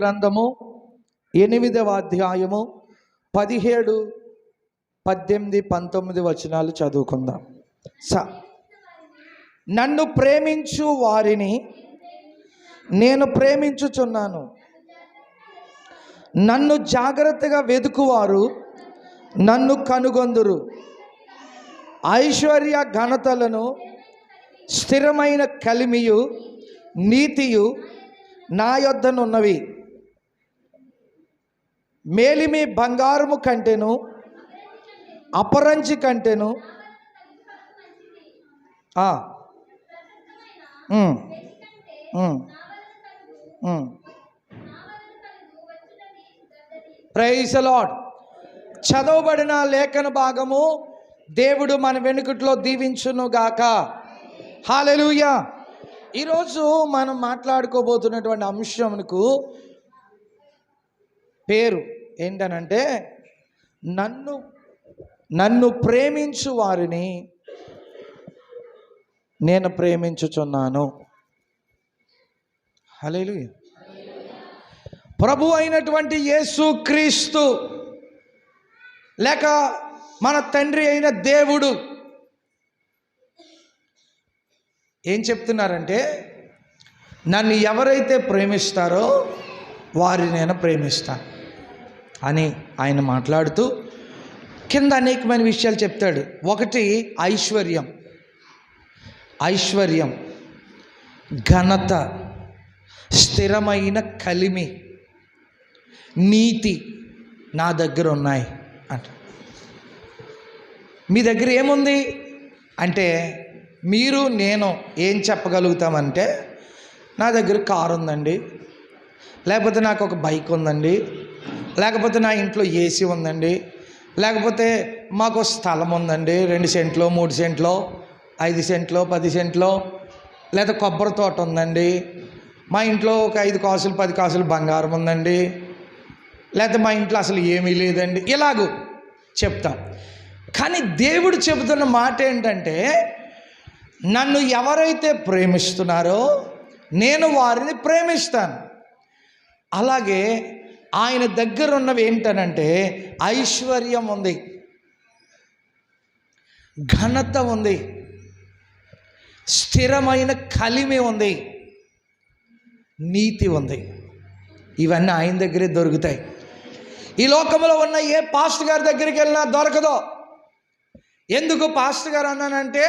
గ్రంథము ఎనిమిదవ అధ్యాయము పదిహేడు పద్దెనిమిది పంతొమ్మిది వచనాలు చదువుకుందాం. స నన్ను ప్రేమించు వారిని నేను ప్రేమించుచున్నాను. నన్ను జాగ్రత్తగా వెతుకువారు నన్ను కనుగొందురు. ఐశ్వర్య ఘనతలను స్థిరమైన కలిమియు నీతియు నా యొద్దనున్నవి. మేలిమి బంగారము కంటేను అపరంచి కంటేను. ఆ. ప్రైజ్ లాడ్ చదవబడిన లేఖన భాగము దేవుడు మన వెనుకట్లో దీవించును గాక. హాలెలూయా ఈరోజు మనం మాట్లాడుకోబోతున్నటువంటి అంశంకు పేరు ఏంటనంటే నన్ను నన్ను ప్రేమించు వారిని నేను ప్రేమించుచున్నాను. హల్లెలూయా. ప్రభు అయినటువంటి యేసు క్రీస్తు లేక మన తండ్రి అయిన దేవుడు ఏం చెప్తున్నారంటే నన్ను ఎవరైతే ప్రేమిస్తారో వారిని నేను ప్రేమిస్తాను. అని ఆయన మాట్లాడుతూ కింద అనేకమైన విషయాలు చెప్తాడు. ఒకటి ఐశ్వర్యం. ఐశ్వర్యం ఘనత స్థిరమైన కలిమి నీతి నా దగ్గర ఉన్నాయి. అంట. మీ దగ్గర ఏముంది? అంటే మీరు నేను ఏం చెప్పగలుగుతామంటే నా దగ్గర కారు ఉందండి లేకపోతే నాకు ఒక బైక్ ఉందండి. లేకపోతే నా ఇంట్లో ఏసీ ఉందండి. లేకపోతే మాకు స్థలం ఉందండి. రెండు సెంట్లో మూడు సెంట్లో ఐదు సెంట్లో పది సెంట్లో లేదా కొబ్బరి తోట ఉందండి. మా ఇంట్లో ఒక ఐదు కాసులు పది కాసులు బంగారం ఉందండి. లేకపోతే మా ఇంట్లో అసలు ఏమీ లేదండి. ఇలాగూ చెప్తాం. కానీ దేవుడు చెబుతున్న మాట ఏంటంటే నన్ను ఎవరైతే ప్రేమిస్తున్నారో నేను వారిని ప్రేమిస్తాను. అలాగే ఆయన దగ్గర ఉన్నవి ఏంటనంటే ఐశ్వర్యం ఉంది. ఘనత ఉంది. స్థిరమైన కలిమి ఉంది. నీతి ఉంది. ఇవన్నీ ఆయన దగ్గరే దొరుకుతాయి. ఈ లోకంలో ఉన్న ఏ పాస్ట్ గారి దగ్గరికి వెళ్ళినా దొరకదు. ఎందుకు పాస్ట్ గారు అన్నానంటే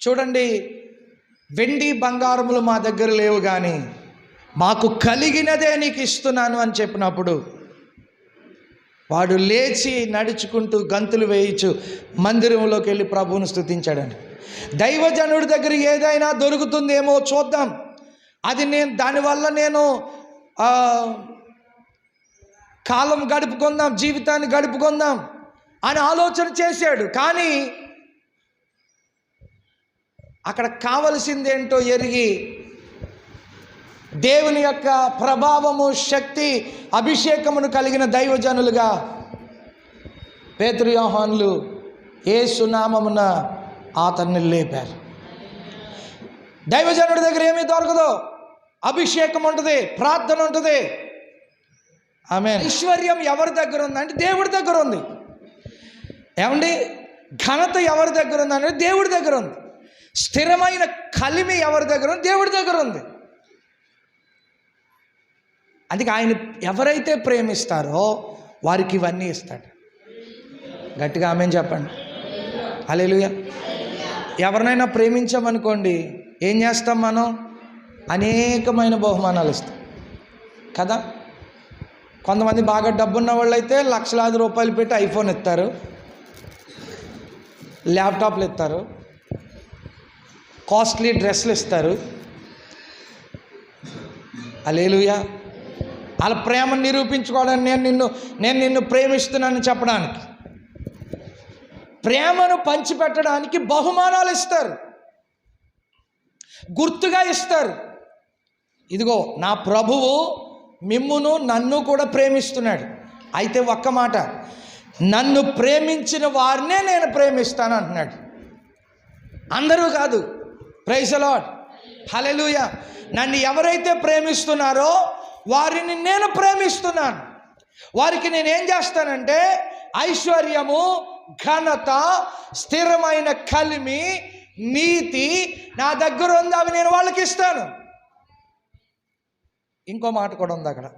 చూడండి వెండి బంగారములు మా దగ్గర లేవు కానీ మాకు కలిగినదే నీకు ఇస్తున్నాను అని చెప్పినప్పుడు వాడు లేచి నడుచుకుంటూ గంతులు వేయించు మందిరంలోకి వెళ్ళి ప్రభువును స్థుతించాడని. దైవజనుడి దగ్గర ఏదైనా దొరుకుతుందేమో చూద్దాం. అది నేను దానివల్ల నేను కాలం గడుపుకుందాం జీవితాన్ని గడుపుకుందాం అని ఆలోచన చేశాడు. కానీ అక్కడ కావలసిందేంటో ఎరిగి దేవుని యొక్క ప్రభావము శక్తి అభిషేకమును కలిగిన దైవజనులుగా పేతృయోహాన్లు ఏ సునామమున అతన్ని లేపారు. దైవజనుడి దగ్గర ఏమీ దొరకదు. అభిషేకం ఉంటుంది ప్రార్థన ఉంటుంది. ఆమె ఐశ్వర్యం ఎవరి దగ్గర ఉందంటే దేవుడి దగ్గర ఉంది. ఏమండి? ఘనత ఎవరి దగ్గర ఉందంటే దేవుడి దగ్గర ఉంది. స్థిరమైన కలిమి ఎవరి దగ్గర ఉంది? దేవుడి దగ్గర ఉంది. అందుకే ఆయన ఎవరైతే ప్రేమిస్తారో వారికి ఇవన్నీ ఇస్తాడు. గట్టిగా ఆమె చెప్పండి? అలెలుయ ఎవరినైనా ప్రేమించామనుకోండి ఏం చేస్తాం మనం? అనేకమైన బహుమానాలు ఇస్తాం. కదా? కొంతమంది బాగా డబ్బున్న వాళ్ళు అయితే లక్షలాది రూపాయలు పెట్టి ఐఫోన్ ఇస్తారు. ల్యాప్టాప్లు ఇస్తారు. కాస్ట్లీ డ్రెస్సులు ఇస్తారు. అలేలుయా వాళ్ళ ప్రేమను నిరూపించుకోవడానికి నేను నిన్ను నేను నిన్ను ప్రేమిస్తున్నానని చెప్పడానికి. ప్రేమను పంచిపెట్టడానికి బహుమానాలు ఇస్తారు. గుర్తుగా ఇస్తారు. ఇదిగో నా ప్రభువు మిమ్మును నన్ను కూడా ప్రేమిస్తున్నాడు. అయితే ఒక్క మాట నన్ను ప్రేమించిన వారినే నేను ప్రేమిస్తాను అంటున్నాడు. అందరూ కాదు. ప్రైజ్ అలాడ్ హలెలుయ నన్ను ఎవరైతే ప్రేమిస్తున్నారో వారిని నేను ప్రేమిస్తున్నాను. వారికి నేను ఏం చేస్తానంటే ఐశ్వర్యము ఘనత స్థిరమైన కలిమి నీతి నా దగ్గర ఉంది అవి నేను వాళ్ళకి ఇస్తాను. ఇంకో మాట కూడా ఉంది అక్కడ.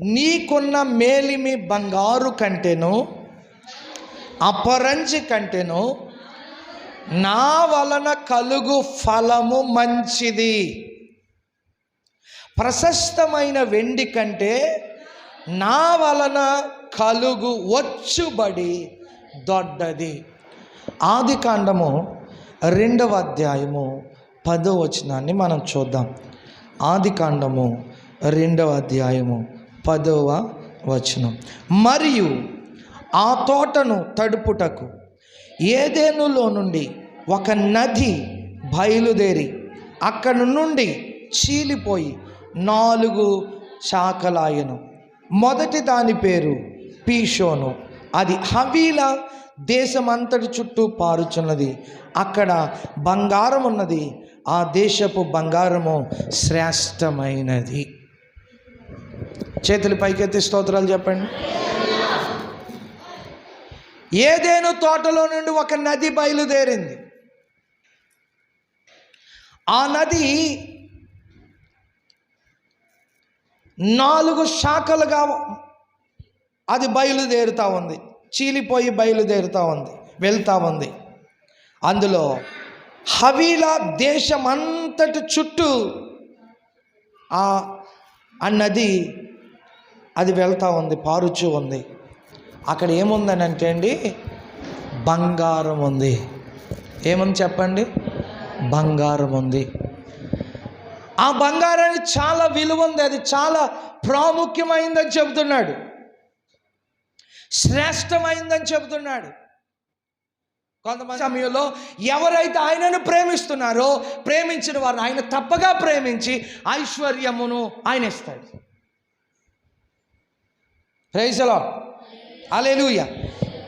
నీకున్న మేలిమి బంగారు కంటేను అపరంజి కంటేను నా వలన కలుగు ఫలము మంచిది. ప్రశస్తమైన వెండి కంటే నా వలన కలుగు వచ్చుబడి దొడ్డది. ఆది కాండము రెండవ అధ్యాయము పదో వచనాన్ని మనం చూద్దాం. ఆది కాండము రెండవ అధ్యాయము పదవ వచనం. మరియు ఆ తోటను తడుపుటకు ఏదేనులో నుండి ఒక నది బయలుదేరి అక్కడి నుండి చీలిపోయి నాలుగు శాఖలాయను. మొదటి దాని పేరు పీషోను. అది హవీల దేశమంతటి చుట్టూ పారుచున్నది. అక్కడ బంగారం ఉన్నది. ఆ దేశపు బంగారము శ్రేష్టమైనది. చేతులు పైకెత్తి స్తోత్రాలు చెప్పండి. ఏదేను తోటలో నుండి ఒక నది బయలుదేరింది. ఆ నది నాలుగు శాఖలుగా అది బయలుదేరుతూ ఉంది. చీలిపోయి బయలుదేరుతూ ఉంది వెళ్తూ ఉంది. అందులో హవీలా దేశం అంతటి చుట్టూ ఆ ఆ నది అది వెళ్తూ ఉంది పారుచు ఉంది. అక్కడ ఏముందని అంటే అండి బంగారం ఉంది. ఏముంది చెప్పండి? బంగారం ఉంది. ఆ బంగారానికి చాలా విలువ ఉంది. అది చాలా ప్రాముఖ్యమైందని చెబుతున్నాడు. శ్రేష్టమైందని చెబుతున్నాడు. కొంతమంది సమయంలో ఎవరైతే ఆయనను ప్రేమిస్తున్నారో ప్రేమించిన వారిని ఆయన తప్పగా ప్రేమించి ఐశ్వర్యమును ఆయన ఇస్తాడు. ప్రైజలో అలెలుయ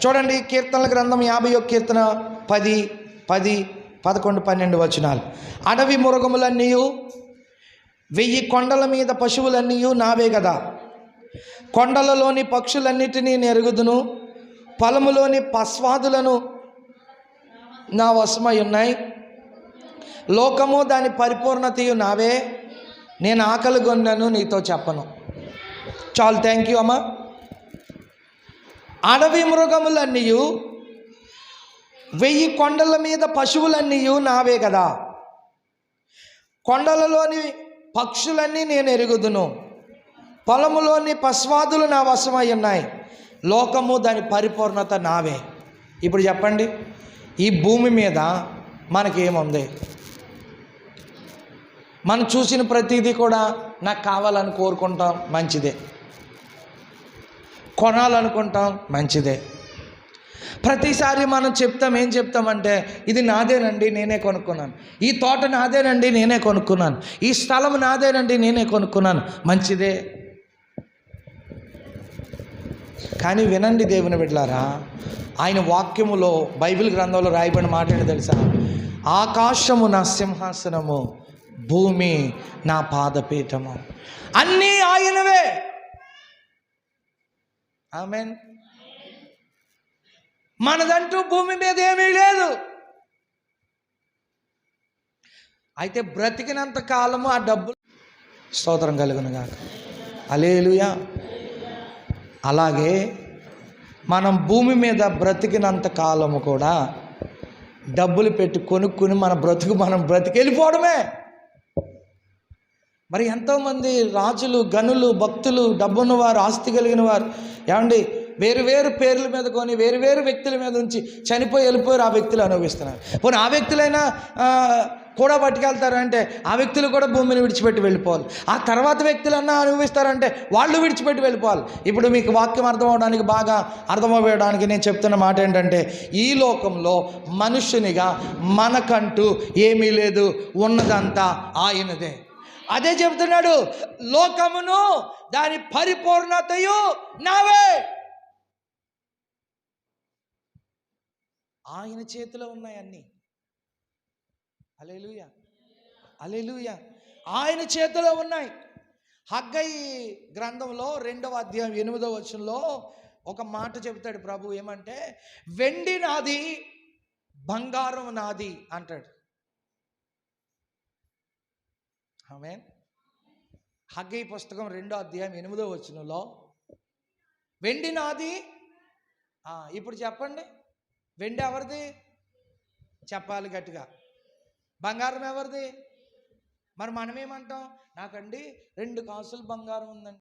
చూడండి కీర్తనల గ్రంథం యాభై ఒక కీర్తన పది పది పదకొండు పన్నెండు వచనాలు. అడవి మురగములన్నీ వెయ్యి కొండల మీద పశువులన్నీ నావే కదా కొండలలోని పక్షులన్నిటినీ నెరుగుదును పొలములోని పస్వాదులను నా వశమై ఉన్నాయి. లోకము దాని పరిపూర్ణతయు నావే. నేను ఆకలి కొన్నాను నీతో చెప్పను. చాలు థ్యాంక్ యూ అమ్మా. అడవి మృగములన్నీ వెయ్యి కొండల మీద పశువులన్నీ నావే కదా కొండలలోని పక్షులన్నీ నేను ఎరుగుదును. పొలములోని పశ్వాదులు నా వశమై ఉన్నాయి. లోకము దాని పరిపూర్ణత నావే. ఇప్పుడు చెప్పండి ఈ భూమి మీద మనకేముంది? మనం చూసిన ప్రతిదీ కూడా నాకు కావాలని కోరుకుంటాం మంచిదే. కొనాలనుకుంటాం మంచిదే. ప్రతిసారి మనం చెప్తాం ఏం చెప్తామంటే ఇది నాదేనండి నేనే కొనుక్కున్నాను. ఈ తోట నాదేనండి నేనే కొనుక్కున్నాను. ఈ స్థలం నాదేనండి నేనే కొనుక్కున్నాను. మంచిదే. కానీ వినండి దేవుని బిడ్డలారా ఆయన వాక్యములో బైబిల్ గ్రంథంలో రాయబడిన మాట తెలుసా? ఆకాశము నా సింహాసనము భూమి నా పాదపీఠము. అన్నీ ఆయనవే. ఆమెన్. మనదంటూ భూమి మీద ఏమీ లేదు. అయితే బ్రతికినంత కాలము ఆ డబ్బు స్తోత్రం కలుగును గాక. అలేలుయా అలాగే మనం భూమి మీద బ్రతికినంత కాలము కూడా డబ్బులు పెట్టి కొనుక్కుని మన బ్రతుకు మనం బ్రతికెళ్ళిపోవడమే. మరి ఎంతోమంది రాజులు గనులు భక్తులు డబ్బున్నవారు ఆస్తి కలిగిన వారు ఏమండి వేరు వేరు పేర్ల మీద కొని వేరు వేరు వ్యక్తుల మీద ఉంచి చనిపోయి వెళ్ళిపోయారు ఆ వ్యక్తులు అనుభవిస్తున్నారు. పోనీ ఆ వ్యక్తులైనా కూడా పట్టుకెళ్తారంటే ఆ వ్యక్తులు కూడా భూమిని విడిచిపెట్టి వెళ్ళిపోవాలి. ఆ తర్వాత వ్యక్తులన్నా అనుభవిస్తారంటే వాళ్ళు విడిచిపెట్టి వెళ్ళిపోవాలి. ఇప్పుడు మీకు వాక్యం అర్థం అవడానికి బాగా అర్థమవ్వడానికి నేను చెప్తున్న మాట ఏంటంటే ఈ లోకంలో మనుషునిగా మనకంటూ ఏమీ లేదు ఉన్నదంతా ఆయనదే. అదే చెబుతున్నాడు లోకమును దాని పరిపూర్ణతయు నావే. ఆయన చేతిలో ఉన్నాయి అన్నీ. అలెలుయ అలేలుయ ఆయన చేతిలో ఉన్నాయి. హగ్గయి గ్రంథంలో రెండవ అధ్యాయం ఎనిమిదవ వచనంలో ఒక మాట చెబుతాడు ప్రభు ఏమంటే వెండి నాది బంగారం నాది అంటాడు. ఆమె హగ్గయి పుస్తకం రెండో అధ్యాయం ఎనిమిదో వచనంలో వెండి నాది ఇప్పుడు చెప్పండి. వెండి ఎవరిది? చెప్పాలి గట్టిగా. బంగారం ఎవరిది? మరి మనమేమంటాం? నాకండి రెండు కాసులు బంగారం ఉందండి.